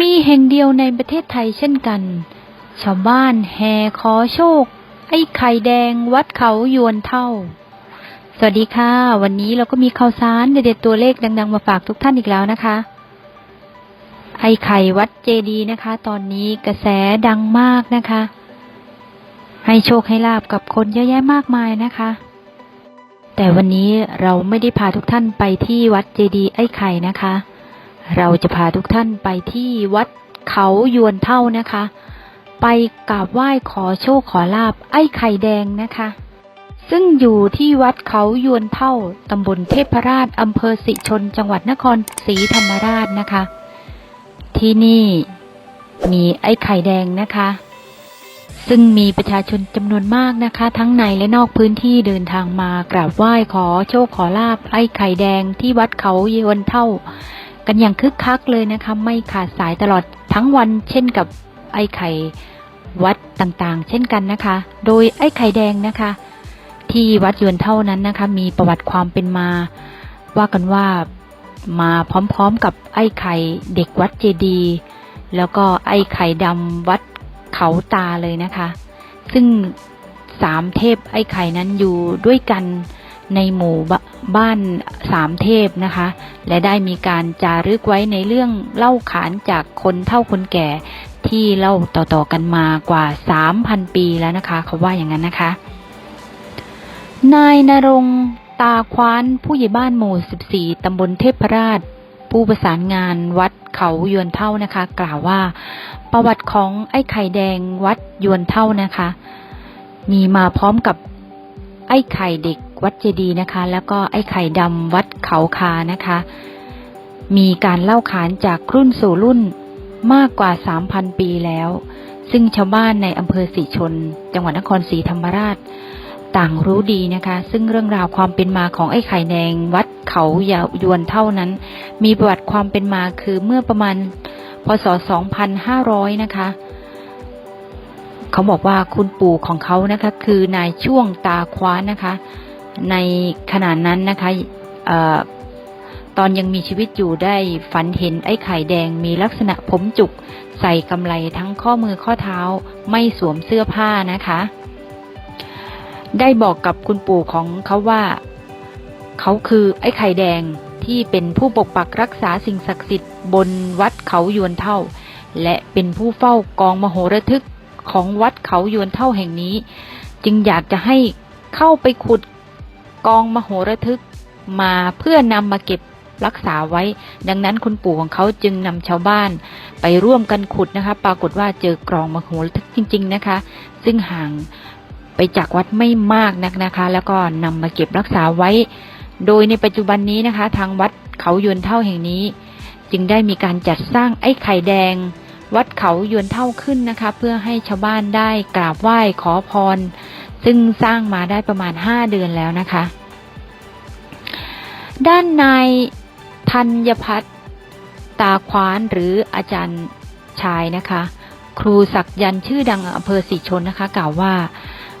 มีแห่งเดียวในประเทศไทยเช่นกัน ชาวบ้านแห่ขอโชค ไอ้ไข่แดงวัดเขายวนเท่า สวัสดีค่ะ วันนี้เราก็มีข่าวสารเด็ดๆตัวเลขดัง ๆ มาฝากทุกท่านอีกแล้วนะคะ ไอ้ไข่วัดเจดีนะคะ ตอนนี้กระแสดังมากนะคะ ให้โชคให้ลาบกับคนเยอะแยะมากมายนะคะ แต่วันนี้เราไม่ได้พาทุกท่านไปที่วัดเจดีไอ้ไข่นะคะ เราจะพาทุกท่านไปที่วัดเขายวนเท่านะคะ ไปกราบไหว้ขอโชคขอลาบไอ้ไข่แดงนะคะ ซึ่งอยู่ที่วัดเขายวนเท่าตำบลเทพราชอำเภอสิชน จังหวัดนครศรีธรรมราชนะคะ ที่นี่มีไอ้ไข่แดงนะคะ ซึ่งมีประชาชนจำนวนมากนะคะ ทั้งในและนอกพื้นที่เดินทางมากราบไหว้ขอโชคขอลาบไอ้ไข่แดงที่วัดเขายวนเท่า กันอย่างคึกคักเลยนะคะ ไม่ขาดสายตลอดทั้งวัน เช่นกับไอ้ไข่วัดต่างๆ เช่นกันนะคะ โดยไอ้ไข่แดงนะคะ ที่วัดยวนเท่านั้นนะคะ มีประวัติความเป็นมา ว่ากันว่ามาพร้อมๆกับไอ้ไข่เด็กวัดเจดี แล้วก็ไอ้ไข่ดำวัดเขาตาเลยนะคะ ซึ่งสามเทพไอ้ไข่นั้นอยู่ด้วยกัน ในหมู่บ้านสามเทพนะคะ และได้มีการจารึกไว้ในเรื่องเล่าขานจากคนเท่าคนแก่ที่เล่าต่อๆกันมากว่า 3,000 ปีแล้วนะคะ เขาว่าอย่างนั้นนะคะ นายนรงตาควานผู้ใหญ่บ้านหมู่ 14 ตำบลเทพราช ผู้ประสานงานวัดเขายวนเท่านะคะ กล่าวว่าประวัติของไอ้ไข่แดงวัดยวนเท่านะคะ มีมาพร้อมกับไอ้ไข่เด็ก วัดเจดีย์นะคะ แล้วก็ไอ้ไข่ดำวัดเขาคานะคะ มีการเล่าขานจากรุ่นสู่รุ่นมากกว่า 3,000 ปีแล้ว ซึ่งชาวบ้านในอำเภอสีชน จังหวัดนครศรีธรรมราช ต่างรู้ดีนะคะ ซึ่งเรื่องราวความเป็นมาของไอ้ไข่แดงวัดเขายาวนเท่านั้น มีประวัติความเป็นมาคือเมื่อประมาณพศ 2500 นะคะ เขาบอกว่าคุณปู่ของเขานะคะ คือนายช่วงตาคว้านนะคะ ในขณะนั้นนะคะออตอนยังมีชีวิตอยู่ได้ฝันเห็นไอ้ไข่แดงมีลักษณะผมจุก ใส่กำไลทั้งข้อมือข้อเท้าไม่สวมเสื้อผ้านะคะ ได้บอกกับคุณปู่ของเขาว่า เขาคือไอ้ไข่แดงที่เป็นผู้ปกปักรักษาสิ่งศักดิ์สิทธิ์บนวัดเขายวนเท่า และเป็นผู้เฝ้ากองมโหระทึกของวัดเขายวนเท่าแห่งนี้ จึงอยากจะให้เข้าไปขุด กองมโหระทึกมาเพื่อนำมาเก็บรักษาไว้ ดังนั้นคุณปู่ของเขาจึงนำชาวบ้านไปร่วมกันขุดนะคะ ปรากฏว่าเจอกรองมโหระทึกจริง ๆนะคะ ซึ่งห่างไปจากวัดไม่มากนักนะคะ แล้วก็นำมาเก็บรักษาไว้ โดยในปัจจุบันนี้นะคะ ทางวัดเขายวนเท่าแห่งนี้ จึงได้มีการจัดสร้างไอ้ไข่แดง วัดเขายวนเท่าขึ้นนะคะ เพื่อให้ชาวบ้านได้กราบไหว้ขอพร ซึ่งสร้างมาได้ประมาณ 5 เดือนแล้วนะคะ ด้านนายธัญพัฒน์ตาควานหรืออาจารย์ชายนะคะ ครูศักยันชื่อดังอำเภอสีชนนะคะ กล่าวว่า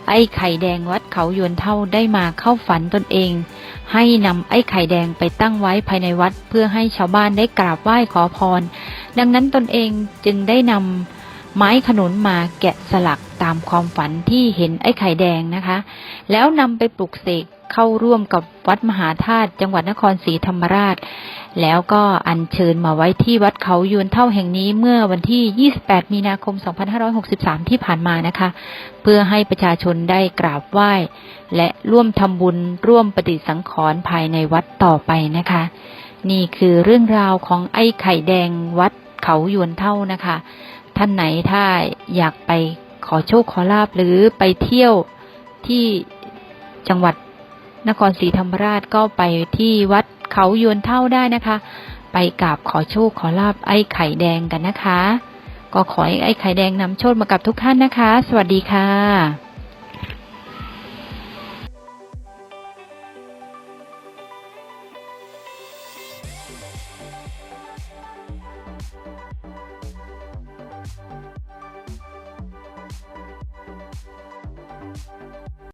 ไอ้ไข่แดงวัดเขายวนเท่าได้มาเข้าฝันตนเอง ให้นำไอ้ไข่แดงไปตั้งไว้ภายในวัด เพื่อให้ชาวบ้านได้กราบไหว้ขอพร ดังนั้นตนเองจึงได้นำ ไม้ขนุนมาแกะสลักตามความฝันที่เห็นไอ้ไข่แดงนะคะ แล้วนำไปปลุกเสกเข้าร่วมกับวัดมหาธาตุจังหวัดนครศรีธรรมราช แล้วก็อัญเชิญมาไว้ที่วัดเขายวนเท่าแห่งนี้เมื่อวันที่ 28 มีนาคม 2563 ที่ผ่านมานะคะ เพื่อให้ประชาชนได้กราบไหว้ และร่วมทำบุญร่วมปฏิสังขรณ์ภายในวัดต่อไปนะคะ นี่คือเรื่องราวของไอ้ไข่แดงวัดเขายวนเท่านะคะ ท่านไหนถ้าอยากไปขอโชคขอลาบหรือไปเที่ยวที่จังหวัดนครศรีธรรมราชก็ไปที่วัดเขายวนเท่าได้นะคะ ไปกราบขอโชคขอลาบไอ้ไข่แดงกันนะคะ ก็ขอให้ไอ้ไข่แดงนำโชคมากับทุกท่านนะคะ สวัสดีค่ะ